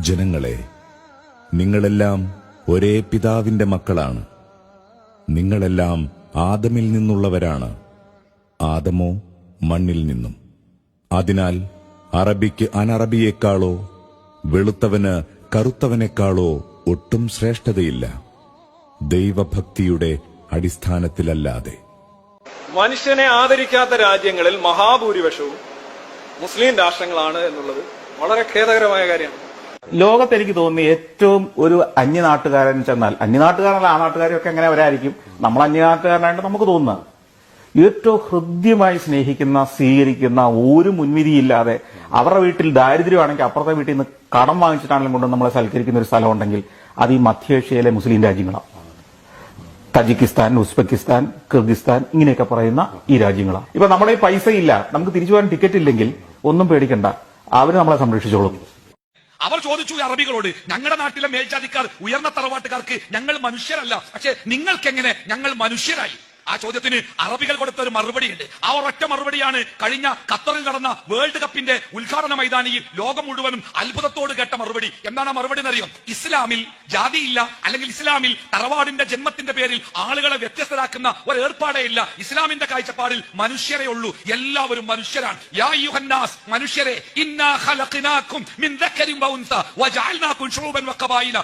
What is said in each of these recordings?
ജനങ്ങളെ നിങ്ങളെല്ലാം ഒരേ പിതാവിന്റെ മക്കളാണ്. നിങ്ങളെല്ലാം ആദമിൽ നിന്നുള്ളവരാണ്. ആദമോ മണ്ണിൽ നിന്നും. അതിനാൽ അറബിക്ക് അനറബിയേക്കാളോ വെളുത്തവന് കറുത്തവനേക്കാളോ ഒട്ടും ശ്രേഷ്ഠതയില്ല. ദൈവഭക്തിയുടെ അടിസ്ഥാനത്തിലല്ലാതെ. മനുഷ്യനെ ആദരിക്കാത്ത രാജ്യങ്ങളിൽ മഹാഭൂരിപക്ഷവും മുസ്ലിം രാഷ്ട്രങ്ങളാണ് എന്നുള്ളത് വളരെ ഖേദകരമായ കാര്യമാണ്. ലോകത്ത് എനിക്ക് തോന്നി ഏറ്റവും ഒരു അന്യനാട്ടുകാരൻ ചെന്നാൽ അന്യനാട്ടുകാരല്ല ആ നാട്ടുകാരൊക്കെ എങ്ങനെ വരായിരിക്കും നമ്മൾ അന്യനാട്ടുകാരനായിട്ട് നമുക്ക് തോന്നുന്നത്. ഏറ്റവും ഹൃദ്യമായി സ്നേഹിക്കുന്ന സ്വീകരിക്കുന്ന ഒരു മുൻവിധിയില്ലാതെ അവരുടെ വീട്ടിൽ ദാരിദ്ര്യമാണെങ്കിൽ അപ്പുറത്തെ വീട്ടിൽ നിന്ന് കടം വാങ്ങിച്ചിട്ടാണെങ്കിലും കൊണ്ട് നമ്മളെ സൽക്കരിക്കുന്ന ഒരു സ്ഥലം ഉണ്ടെങ്കിൽ അത് ഈ മധ്യേഷ്യയിലെ മുസ്ലിം രാജ്യങ്ങളാണ്. തജിക്കിസ്ഥാൻ ഉസ്ബെക്കിസ്ഥാൻ കിർഗിസ്ഥാൻ ഇങ്ങനെയൊക്കെ പറയുന്ന ഈ രാജ്യങ്ങളാണ്. ഇപ്പൊ നമ്മുടെ പൈസ ഇല്ല നമുക്ക് തിരിച്ചു പോകാൻ ടിക്കറ്റ് ഇല്ലെങ്കിൽ ഒന്നും പേടിക്കണ്ട. അവർ നമ്മളെ സംരക്ഷിച്ചോളും. അവർ ചോദിച്ചു അറബികളോട് ഞങ്ങളുടെ നാട്ടിലെ മേൽജാതിക്കാർ ഉയർന്ന തറവാട്ടുകാർക്ക് ഞങ്ങൾ മനുഷ്യരല്ല. പക്ഷെ നിങ്ങൾക്കെങ്ങനെ ഞങ്ങൾ മനുഷ്യരായി? ആ ചോദ്യത്തിന് അറബികൾ കൊടുത്ത ഒരു മറുപടിയുണ്ട്. ആ ഒരൊറ്റ മറുപടിയാണ് കഴിഞ്ഞ ഖത്തറിൽ നടന്ന വേൾഡ് കപ്പിന്റെ ഉദ്ഘാടന മൈതാനിയിൽ ലോകം മുഴുവനും അത്ഭുതത്തോട് കേട്ട മറുപടി. എന്താണ് ആ മറുപടി എന്നറിയോ? ഇസ്ലാമിൽ ജാതിയില്ല അല്ലെങ്കിൽ ഇസ്ലാമിൽ തറവാടിന്റെ ജന്മത്തിന്റെ പേരിൽ ആളുകളെ വ്യത്യസ്തരാക്കുന്ന ഒരു ഏർപ്പാടേ ഇല്ല. ഇസ്ലാമിന്റെ കാഴ്ചപ്പാടിൽ മനുഷ്യരെ ഉള്ളൂ. എല്ലാവരും മനുഷ്യരാണ്. യാ മനുഷ്യരെ ഇന്നാ ഖലഖനാകും മിൻ വജഅൽനാകും വഖബായില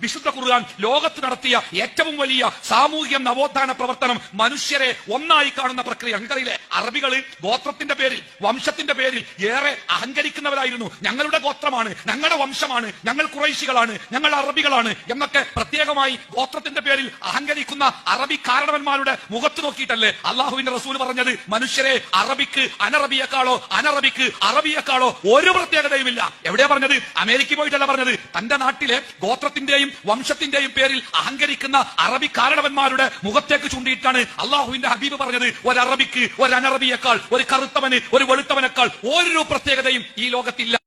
വിശുദ്ധ ഖുർആൻ ലോകത്ത് നടത്തിയ ഏറ്റവും വലിയ സാമൂഹിക നവോത്ഥാന പ്രവർത്തനം മനുഷ്യരെ ഒന്നായി കാണുന്ന പ്രക്രിയ. നിങ്ങൾക്കറിയില്ലേ അറബികൾ ഗോത്രത്തിന്റെ പേരിൽ വംശത്തിന്റെ പേരിൽ ഏറെ അഹങ്കരിക്കുന്നവരായിരുന്നു. ഞങ്ങളുടെ ഗോത്രമാണ് ഞങ്ങളുടെ വംശമാണ് ഞങ്ങൾ കുറൈശികളാണ് ഞങ്ങൾ അറബികളാണ് എന്നൊക്കെ പ്രത്യേകമായി ഗോത്രത്തിന്റെ പേരിൽ അഹങ്കരിക്കുന്ന അറബി കാരണവന്മാരുടെ മുഖത്ത് നോക്കിയിട്ടല്ലേ അള്ളാഹുവിന്റെ റസൂൽ പറഞ്ഞത്? മനുഷ്യരെ അറബിക്ക് അനറബിയേക്കാളോ അനറബിക്ക് അറബിയേക്കാളോ ഒരു പ്രത്യേകതയുമില്ല. എവിടെയാ പറഞ്ഞത്? അമേരിക്ക പോയിട്ടല്ല പറഞ്ഞത്. തന്റെ നാട്ടിലെ ഗോത്രത്തിന്റെയും വംശത്തിന്റെയും പേരിൽ അഹങ്കരിക്കുന്ന അറബി കാരണവന്മാരുടെ മുഖത്തേക്ക് ചൂണ്ടിയിട്ടാണ് അള്ളാഹുവിന്റെ ഹബീബ് പറഞ്ഞത്. ഒരു അറബിക്ക് ഒരു അനറബിയേക്കാൾ ഒരു കറുത്തവന് ഒരു വെളുത്തവനേക്കാൾ ഓരോ പ്രത്യേകതയും ഈ ലോകത്തില്ല.